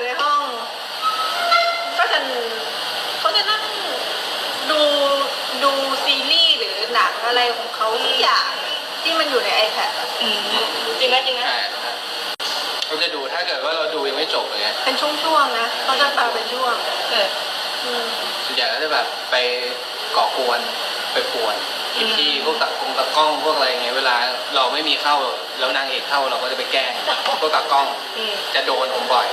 อยู่ในห้อง ก็จะเขาจะนั่งดูดูซีรีส์หรือหนังอะไรของเขาทุกอย่างที่มันอยู่ใน iPad อะอืมจริงไหมจริงไหมใช่ครับเราจะดูถ้าเกิดว่าเราดูยังไม่จบเลยเป็นช่วงๆนะเขาจะมาเป็นช่วงเอออืม ส่วนใหญ่ก็จะแบบไปก่อกวนไปป่วนอืม ที่พวกตากงตากล้องพวกอะไรเงี้ยเวลาเราไม่มีเข้าแล้วนางเอกเข้าเราก็จะไปแกล้งพวกตากล้องอืมจะโดนผมบ่อย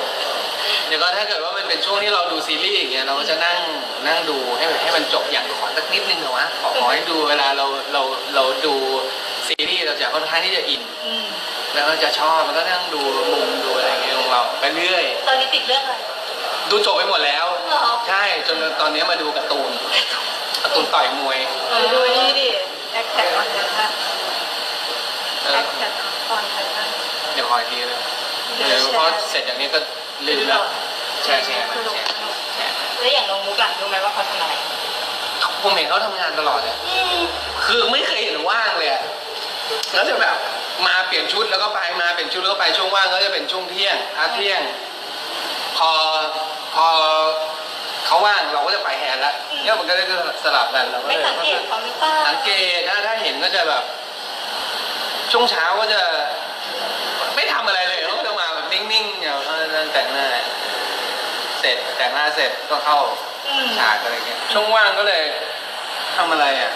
เดี๋ยวก็ถ้าเกิดว่ามันเป็นช่วงที่เราดูซีรีส์อย่างเงี้ยเราก็จะนั่งนั่งดูให้มันให้มันจบอย่างขอสักนิดนึงเหรอวะขอขอให้ดูเวลาเราเราเราดูซีรีส์เราจะค่อนข้างที่จะอิน อืมแล้วก็จะชอบแล้วก็นั่งดูมุมดูอะไรเงี้ยของเราไปเรื่อย ตอนนี้ติดเรื่องอะไรดูจบไปหมดแล้ว เหรอใช่จนตอนนี้มาดูการ์ตูนการ์ตูนต่อยมวยเอไปอดูนี่ดิแอคแท็กออนไททันเอแออคแท็กออนไททันเดี๋ยวคอยทีเลยเดี๋ยวพอเสร็จอย่างนี้ก็ ลืมแล้วแชร์แชร์มาแชร์แชร์แล้วอย่างน้องมุกล่ะรู้ไหมว่าเขาทำอะไรผมเห็นเขาทำงานตลอดเลยอืมคือไม่เคยเห็นว่างเลยอะแล้วจะแบบมาเปลี่ยนชุดแล้วก็ไปมาเปลี่ยนชุดแล้วก็ไปช่วงว่างก็จะเป็นช่วงเที่ยงพักเที่ยง พอพอเขาว่างเราก็จะไปแทนละเนี่ยมันก็จะสลับกันเราก็ไม่เลยสังเกตเขาหรือเปล่าสังเกตถ้าถ้าเห็นก็จะแบบ ช่วงเช้าก็จะ ไม่ทำอะไรเลยเขาก็จะมาแบบ ก็เรื่องแต่งหน้า เสร็จแต่งหน้าเสร็จก็เข้าอืมฉากอะไรเงี้ยช่วงว่างก็เลยทำอะไรอะ